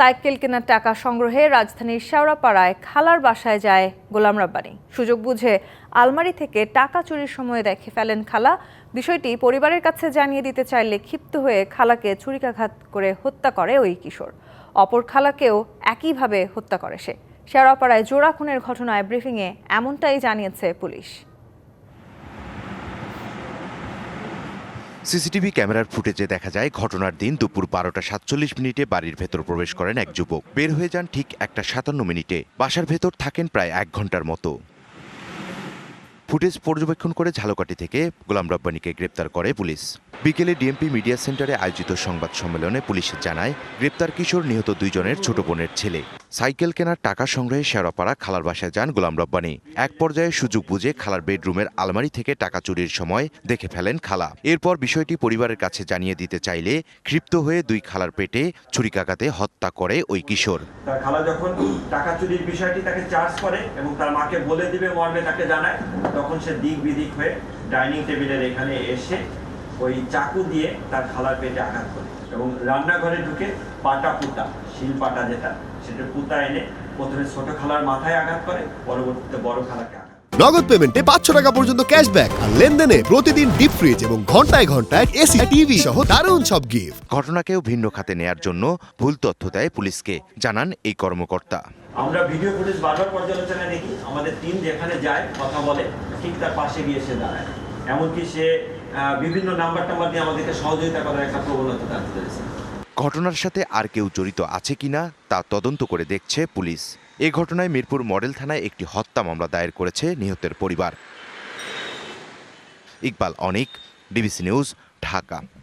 Cycle কেনার টাকা সংগ্রহে রাজধানীর শেওড়াপাড়ায় খালার বাসায় যায় গোলাম রাব্বানি। সুযোগ বুঝে আলমারি থেকে টাকা চুরির সময় দেখে ফেলেন খালা। বিষয়টি পরিবারের কাছে জানিয়ে দিতে চাইলে ক্ষিপ্ত হয়ে খালাকে ছুরিকাঘাত করে হত্যা করে ওই কিশোর। অপর খালাকেও একইভাবে হত্যা করে সে। শেওড়াপাড়ায় জোড়া খুনের ঘটনায় ব্রিফিংয়ে এমনটাই জানিয়েছে পুলিশ। সিসিটিভি ক্যামেরার ফুটেজে দেখা যায়, ঘটনার দিন দুপুর বারোটা সাতচল্লিশ মিনিটে বাড়ির ভেতর প্রবেশ করেন এক যুবক। বের হয়ে যান ঠিক একটা সাতান্ন মিনিটে। বাসার ভেতর থাকেন প্রায় এক ঘণ্টার মতো। ফুটেজ পর্যবেক্ষণ করে ঝালকাটি থেকে গোলাম রব্বানিকে গ্রেপ্তার করে পুলিশ। বিকেলে ডিএমপি মিডিয়া সেন্টারে আয়োজিত সংবাদ সম্মেলনে পুলিশ জানায়, গ্রেপ্তার কিশোর নিহত দুইজনের ছোট বোনের ছেলে। সাইকেল কেনার টাকা সংগ্রহে শেওড়াপাড়া খালার বাসায় যান গোলাম রব্বানি। এক পর্যায়ে সুযোগ বুঝে খালার বেডরুমের আলমারি থেকে টাকা চুরির সময় দেখে ফেলেন খালা। এরপর বিষয়টি পরিবারের কাছে জানিয়ে দিতে চাইলে ক্ষিপ্ত হয়ে দুই খালার পেটে ছুরিকাঘাতে হত্যা করে ওই কিশোর। খালা যখন টাকা চুরির বিষয়টি তাকে চার্জ করে এবং তার মাকে বলে দিবে, মর্মে তাকে জানায়, তখন সে দিক বিদিক হয়ে ডাইনিং টেবিলের এখানে এসে ওই চাকু দিয়ে তার খালার পেটে আঘাত করে এবং রান্নাঘরে ঢুকে পাটা পুতা শিল পাটা যেটা সেটা পুতা এনে প্রথমে ছোট খালার মাথায় আঘাত করে পরবর্তীতে বড় খালাকে নগদ পেমেন্টে পাঁচশো টাকা পর্যন্ত ক্যাশব্যাক আর লেনদেনে প্রতিদিন ডিপ ফ্রিজ এবং ঘন্টায় ঘন্টায় এসি টিভি সহ দারুণ সব গিফট ঘটনাকেও ভিন্ন খাতে নেয়ার জন্য ভুল তথ্য দেয় পুলিশকে জানান এই কর্মকর্তা। আমরা ভিডিও ফুটেজ বারবার পর্যালোচনায় দেখি আমাদের টিম যেখানে যায় কথা বলে ঠিক তার পাশে গিয়ে সে দাঁড়ায়। এমনকি সে বিভিন্ন নাম্বার টাম্বার দিয়ে আমাদেরকে সহযোগিতা করার একটা প্রবণতা দেখাতে পেরেছে ঘটনার সাথে আর কেউ জড়িত আছে কিনা তা তদন্ত করে দেখছে পুলিশ। এ ঘটনায় মিরপুর মডেল থানায় একটি হত্যা মামলা দায়ের করেছে নিহতের পরিবার। Iqbal Anik DBC news, Dhaka.